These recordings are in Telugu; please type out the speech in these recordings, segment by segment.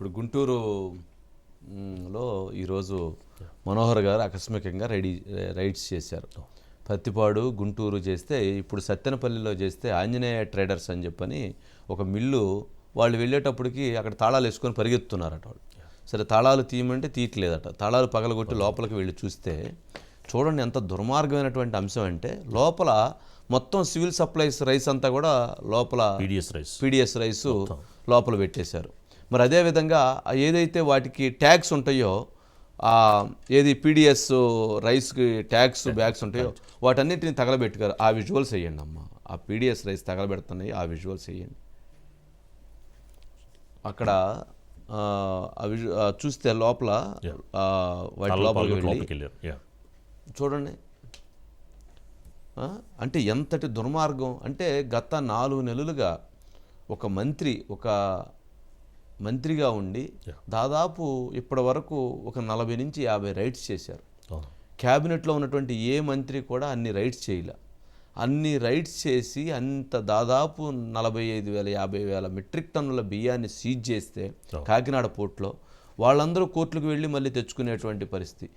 ఇప్పుడు గుంటూరు లో ఈరోజు మనోహర్ గారు ఆకస్మికంగా రెడీ రైడ్స్ చేశారు. పత్తిపాడు గుంటూరు చేస్తే ఇప్పుడు సత్తెనపల్లిలో చేస్తే ఆంజనేయ ట్రేడర్స్ అని చెప్పని ఒక మిల్లు వాళ్ళు వెళ్ళేటప్పటికి అక్కడ తాళాలు వేసుకొని పరిగెత్తున్నారట వాళ్ళు. సరే తాళాలు తీయమంటే తీయట్లేదట. తాళాలు పగలగొట్టి లోపలికి వెళ్ళి చూస్తే చూడండి ఎంత దుర్మార్గమైనటువంటి అంశం అంటే లోపల మొత్తం సివిల్ సప్లైస్ రైస్ అంతా కూడా లోపల పీడిఎస్ రైస్. పీడిఎస్ రైస్ లోపల పెట్టేశారు. మరి అదేవిధంగా ఏదైతే వాటికి ట్యాగ్స్ ఉంటాయో ఏది పీడిఎస్ రైస్కి ట్యాగ్స్ బ్యాగ్స్ ఉంటాయో వాటన్నిటిని తగలబెట్టుకారు ఆ విజువల్స్ వేయండి అమ్మ. ఆ పీడిఎస్ రైస్ తగలబెడుతున్నాయి. ఆ విజువల్స్ వేయండి. అక్కడ చూస్తే లోపల వాటి లోపలికి వెళ్ళి యా చూడండి? అంటే ఎంతటి దుర్మార్గం. అంటే గత నాలుగు నెలలుగా ఒక మంత్రి ఒక మంత్రిగా ఉండి దాదాపు ఇప్పటి వరకు ఒక నలభై నుంచి యాభై రైడ్స్ చేశారు. అవును క్యాబినెట్లో ఉన్నటువంటి ఏ మంత్రి కూడా అన్ని రైడ్స్ చేయలే. అన్ని రైడ్స్ చేసి అంత దాదాపు నలభై ఐదు వేల యాభై వేల మెట్రిక్ టన్నుల బియ్యాన్ని సీజ్ చేస్తే కాకినాడ పోర్ట్లో వాళ్ళందరూ కోర్టులకు వెళ్ళి మళ్ళీ తెచ్చుకునేటువంటి పరిస్థితి.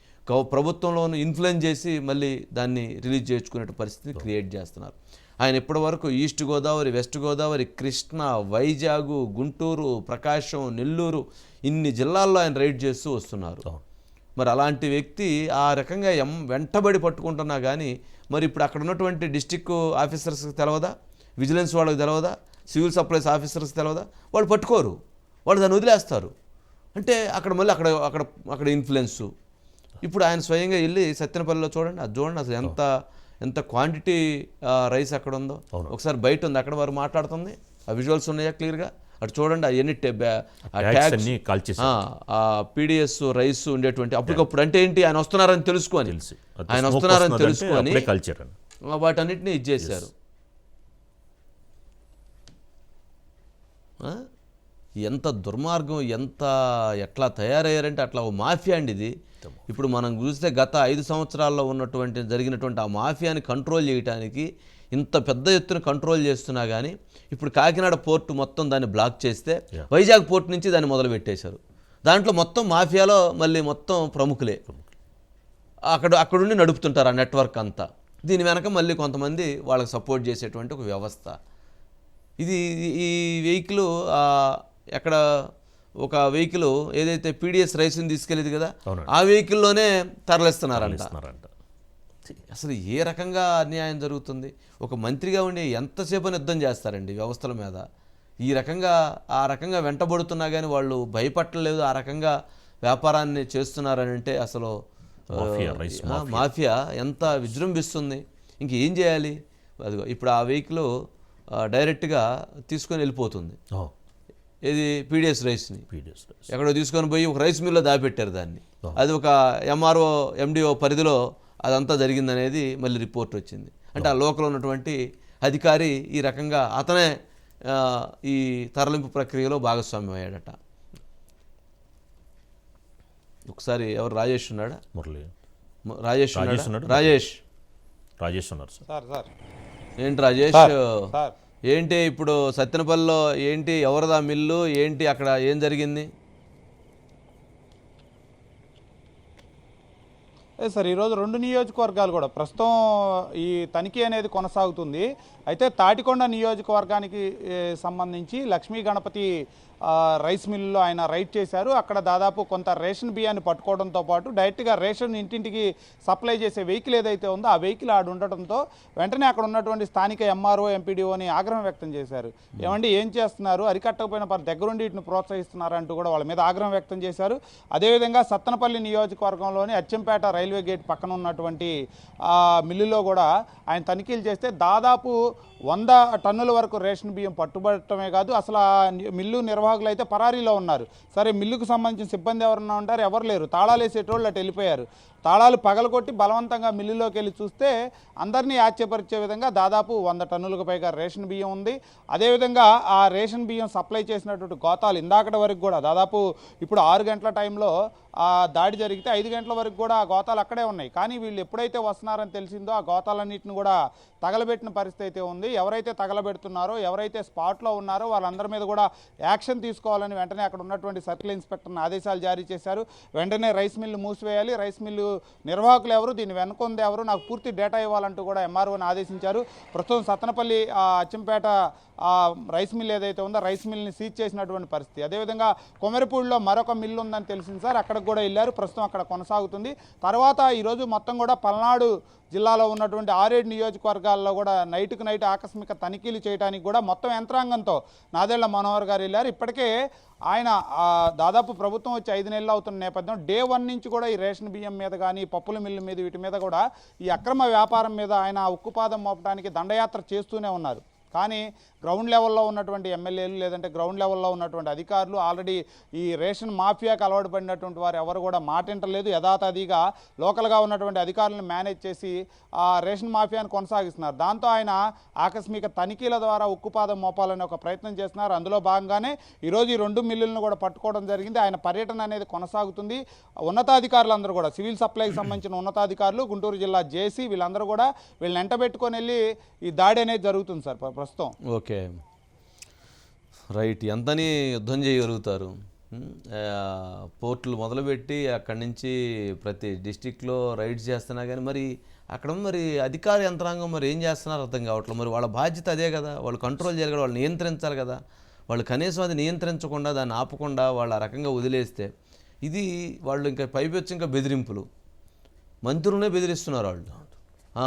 ప్రభుత్వంలోనూ ఇన్ఫ్లుయెన్స్ చేసి మళ్ళీ దాన్ని రిలీజ్ చేసుకునే పరిస్థితిని క్రియేట్ చేస్తున్నారు. ఆయన ఇప్పటి వరకు ఈస్ట్ గోదావరి వెస్ట్ గోదావరి కృష్ణా వైజాగ్ గుంటూరు ప్రకాశం నెల్లూరు ఇన్ని జిల్లాల్లో ఆయన రైడ్ చేస్తూ వస్తున్నారు. మరి అలాంటి వ్యక్తి ఆ రకంగా ఎం వెంటబడి పట్టుకుంటున్నా కానీ మరి ఇప్పుడు అక్కడ ఉన్నటువంటి డిస్టిక్ ఆఫీసర్స్కి తెలవదా? విజిలెన్స్ వాళ్ళకి తెలవదా? Civil supplies ఆఫీసర్స్కి తెలవదా? వాళ్ళు పట్టుకోరు. వాళ్ళు దాన్ని వదిలేస్తారు. అంటే అక్కడ మళ్ళీ అక్కడ అక్కడ అక్కడ ఇన్ఫ్లుయెన్స్ ఇప్పుడు ఆయన స్వయంగా వెళ్ళి సత్యనపల్లిలో చూడండి అది చూడండి అసలు ఎంత ఎంత క్వాంటిటీ రైస్ అక్కడ ఉందో ఒకసారి బయట ఉంది అక్కడ వారు మాట్లాడుతుంది. ఆ విజువల్స్ ఉన్నాయా క్లియర్గా అటు చూడండి అవన్నీ టే- బ్యా- ఆ ట్యాగ్స్ ట్యాగ్స్ అన్ని కాల్చేసి ఆ, ఆ పీడిఎస్ రైస్ ఉండేటువంటి అప్పటికప్పుడు అంటే ఏంటి? ఆయన వస్తున్నారని తెలుసుకొని. తెలిసి. ఆయన వస్తున్నారని తెలుసుకొని వాటన్నిటిని ఇచ్చేసారు? ఎంత దుర్మార్గం ఎంత ఎట్లా తయారయ్యారంటే అట్లా ఓ మాఫియా అండి ఇది. ఇప్పుడు మనం చూస్తే గత ఐదు సంవత్సరాల్లో ఉన్నటువంటి జరిగినటువంటి ఆ మాఫియాని కంట్రోల్ చేయడానికి ఇంత పెద్ద ఎత్తున కంట్రోల్ చేస్తున్నా కానీ ఇప్పుడు కాకినాడ పోర్టు మొత్తం దాన్ని బ్లాక్ చేస్తే వైజాగ్ పోర్ట్ నుంచి దాన్ని మొదలు పెట్టేశారు దాంట్లో మొత్తం మాఫియాలో మళ్ళీ మొత్తం ప్రముఖులే. అక్కడ అక్కడుండి నడుపుతుంటారు ఆ నెట్వర్క్ అంతా. దీని వెనక మళ్ళీ కొంతమంది వాళ్ళకి సపోర్ట్ చేసేటువంటి ఒక వ్యవస్థ. ఇది ఈ వెహికల్ ఎక్కడ ఒక వెహికల్ ఏదైతే పీడిఎస్ రైస్ని తీసుకెళ్ళేది కదా. ఆ వెహికల్లోనే తరలిస్తున్నారంట. అసలు ఏ రకంగా అన్యాయం జరుగుతుంది? ఒక మంత్రిగా ఉండి ఎంతసేపు యుద్ధం చేస్తారండి వ్యవస్థల మీద? ఈ రకంగా ఆ రకంగా వెంటబడుతున్నా కానీ వాళ్ళు భయపట్టలేదు ఆ రకంగా వ్యాపారాన్ని చేస్తున్నారని అంటే అసలు మాఫియా ఎంత విజృంభిస్తుంది? ఇంకేం చేయాలి? అదిగో ఇప్పుడు ఆ వెహికల్ డైరెక్ట్గా తీసుకొని వెళ్ళిపోతుంది. ఇది పీడిఎస్ రైస్ని. PDS rice. ఎక్కడో తీసుకొని పోయి ఒక రైస్ మిల్లో దాపెట్టారు దాన్ని. అది ఒక ఎంఆర్ఓ ఎండిఓ పరిధిలో అదంతా జరిగిందనేది మళ్ళీ రిపోర్ట్ వచ్చింది. అంటే ఆ. లోకల్ ఉన్నటువంటి అధికారి ఈ రకంగా అతనే ఈ తరలింపు ప్రక్రియలో భాగస్వామ్యం అయ్యాడట ఒకసారి ఎవరు రాజేష్ ఉన్నాడా? మురళి. రాజేష్ రాజేష్ ఉన్నాడా. రాజేష్. రాజేష్ ఉన్నారు సార్. Sir sir. ఏంటి రాజేష్? సార్. ఏంటి ఇప్పుడు సత్యనపల్లిలో ఏంటి ఎవరిదా మిల్లు? ఏంటి అక్కడ ఏం జరిగింది? సార్ ఈరోజు రెండు నియోజకవర్గాలు కూడా. ప్రస్తుతం ఈ తనిఖీ అనేది కొనసాగుతుంది. అయితే తాటికొండ నియోజకవర్గానికి సంబంధించి లక్ష్మీ గణపతి రైస్ మిల్లులో ఆయన రైడ్ చేశారు. అక్కడ దాదాపు కొంత రేషన్ బియ్యాన్ని పట్టుకోవడంతో పాటు డైరెక్ట్గా రేషన్ ఇంటింటికి సప్లై చేసే వెహికల్ ఏదైతే ఉందో ఆ వెహికల్ ఆడు ఉండటంతో వెంటనే అక్కడ ఉన్నటువంటి స్థానిక ఎంఆర్ఓ ఎంపీడీఓని ఆగ్రహం వ్యక్తం చేశారు. ఏమండి ఏం చేస్తున్నారు? అరికట్టకపోయిన పరి దగ్గరుండి వీటిని ప్రోత్సహిస్తున్నారంటూ కూడా వాళ్ళ మీద ఆగ్రహం వ్యక్తం చేశారు. అదేవిధంగా సత్తనపల్లి నియోజకవర్గంలోని అచ్చంపేట రైల్వే గేట్ పక్కన ఉన్నటువంటి మిల్లులో కూడా ఆయన తనిఖీలు చేస్తే దాదాపు వంద టన్నుల వరకు రేషన్ బియ్యం పట్టుబడటమే కాదు అసలు ఆ మిల్లు నిర్వాహకులు అయితే పరారీలో ఉన్నారు. సరే మిల్లుకు సంబంధించిన సిబ్బంది ఎవరన్నా ఉంటారు ఎవరు లేరు. తాళాలు వేసేటోళ్ళు అటు వెళ్ళిపోయారు. తాళాలు పగలగొట్టి బలవంతంగా మిల్లులోకి వెళ్ళి చూస్తే అందరినీ ఆశ్చర్యపరిచే విధంగా దాదాపు వంద టన్నులకు పైగా రేషన్ బియ్యం ఉంది. అదేవిధంగా ఆ రేషన్ బియ్యం సప్లై చేసినటువంటి గోతాలు ఇందాకటి వరకు కూడా దాదాపు ఇప్పుడు ఆరు గంటల టైంలో ఆ దాడి జరిగితే ఐదు గంటల వరకు కూడా ఆ గోతాలు అక్కడే ఉన్నాయి. కానీ వీళ్ళు ఎప్పుడైతే వస్తున్నారని తెలిసిందో ఆ గోతాలన్నింటిని కూడా తగలబెట్టిన పరిస్థితి అయితే ఉంది. ఎవరైతే తగలబెడుతున్నారో ఎవరైతే స్పాట్లో ఉన్నారో వాళ్ళందరి మీద కూడా యాక్షన్ తీసుకోవాలని వెంటనే అక్కడ ఉన్నటువంటి సర్కిల్ ఇన్స్పెక్టర్ని ఆదేశాలు జారీ చేశారు. వెంటనే రైస్ మిల్లు మూసివేయాలి. రైస్ మిల్లు నిర్వాహకులు ఎవరు? దీన్ని వెనుకొంది ఎవరు? నాకు పూర్తి డేటా ఇవ్వాలంటూ కూడా ఎంఆర్ఓని ఆదేశించారు. ప్రస్తుతం సత్తనపల్లి అచ్చంపేట రైస్ మిల్ ఏదైతే ఉందో రైస్ మిల్ని సీజ్ చేసినటువంటి పరిస్థితి. అదేవిధంగా కొమెరపూడిలో మరొక మిల్లు ఉందని తెలిసింది సార్. అక్కడికి కూడా వెళ్ళారు. ప్రస్తుతం అక్కడ కొనసాగుతుంది. తర్వాత ఈరోజు మొత్తం కూడా పల్నాడు జిల్లాలో ఉన్నటువంటి ఆరేడు నియోజకవర్గాల్లో కూడా నైట్కు నైట్ ఆకస్మిక తనిఖీలు చేయడానికి కూడా మొత్తం యంత్రాంగంతో నాదేళ్ళ మనోహర్ గారు వెళ్ళారు. ఇప్పటికే ఆయన దాదాపు ప్రభుత్వం వచ్చి ఐదు నెలలు అవుతున్న నేపథ్యం డే వన్ నుంచి కూడా ఈ రేషన్ బియ్యం మీద కానీ పప్పుల మిల్లు మీద వీటి మీద కూడా ఈ అక్రమ వ్యాపారం మీద ఆయన ఉక్కుపాదం మోపడానికి దండయాత్ర చేస్తూనే ఉన్నారు. కానీ గ్రౌండ్ లెవెల్లో ఉన్నటువంటి ఎమ్మెల్యేలు లేదంటే గ్రౌండ్ లెవెల్లో ఉన్నటువంటి అధికారులు ఆల్రెడీ ఈ రేషన్ మాఫియాకి అలవాటు పడినటువంటి వారు ఎవరు కూడా మాటింటలేదు యథాతథిగా లోకల్గా ఉన్నటువంటి అధికారులను మేనేజ్ చేసి ఆ రేషన్ మాఫియాను కొనసాగిస్తున్నారు. దాంతో ఆయన ఆకస్మిక తనిఖీల ద్వారా ఉక్కుపాదం మోపాలని ఒక ప్రయత్నం చేస్తున్నారు. అందులో భాగంగానే ఈరోజు ఈ రెండు మిల్లులను కూడా పట్టుకోవడం జరిగింది. ఆయన పర్యటన అనేది కొనసాగుతుంది. ఉన్నతాధికారులందరూ కూడా సివిల్ సప్లైకి సంబంధించిన ఉన్నతాధికారులు గుంటూరు జిల్లా జేసీ వీళ్ళందరూ కూడా వీళ్ళని ఎంట పెట్టుకొని వెళ్ళి ఈ దాడి అనేది జరుగుతుంది సార్. ప్రస్తుతం ఓకే. రైట్. ఎంతని యుద్ధం చేయగలుగుతారు? పోర్టులు మొదలుపెట్టి అక్కడి నుంచి ప్రతి డిస్టిక్లో రైడ్స్ చేస్తున్నా కానీ మరి అక్కడ మరి అధికార యంత్రాంగం మరి ఏం చేస్తున్నారు అర్థం కావట్లేదు. మరి వాళ్ళ బాధ్యత అదే కదా. వాళ్ళు కంట్రోల్ చేయాలి కదా. వాళ్ళు నియంత్రించాలి కదా. వాళ్ళు కనీసం అది నియంత్రించకుండా దాన్ని ఆపకుండా వాళ్ళు ఆ రకంగా వదిలేస్తే ఇది వాళ్ళు ఇంకా పైపెచ్చి ఇంకా బెదిరింపులు. మంత్రులనే బెదిరిస్తున్నారు వాళ్ళు.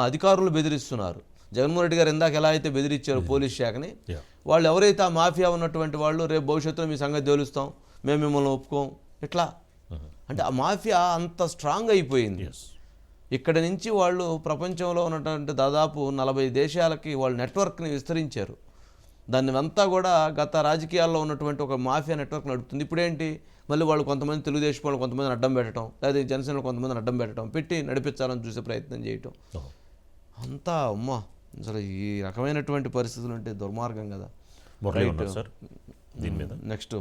అధికారులు బెదిరిస్తున్నారు. జగన్మోహన్ రెడ్డి గారు ఇందాక ఎలా అయితే బెదిరించారు పోలీస్ శాఖని. వాళ్ళు ఎవరైతే ఆ మాఫియా ఉన్నటువంటి వాళ్ళు రేపు భవిష్యత్తులో మీ సంగతి తేలుస్తాం మేము మిమ్మల్ని ఒప్పుకోం ఎట్లా? అంటే ఆ మాఫియా అంత స్ట్రాంగ్ అయిపోయింది. ఇక్కడ నుంచి వాళ్ళు ప్రపంచంలో ఉన్నటువంటి దాదాపు నలభై దేశాలకి వాళ్ళు నెట్వర్క్ని విస్తరించారు. దాన్ని అంతా కూడా గత రాజకీయాల్లో ఉన్నటువంటి ఒక మాఫియా నెట్వర్క్ నడుపుతుంది. ఇప్పుడేంటి? మళ్ళీ వాళ్ళు కొంతమంది తెలుగుదేశం వాళ్ళు కొంతమందిని అడ్డం పెట్టడం లేదా జనసేన కొంతమందిని అడ్డం పెట్టడం పెట్టి నడిపించాలని చూసే ప్రయత్నం చేయటం. అంతా అమ్మా. అసలు ఈ రకమైనటువంటి పరిస్థితులు అంటే దుర్మార్గం కదా. సార్ దీని మీద. నెక్స్ట్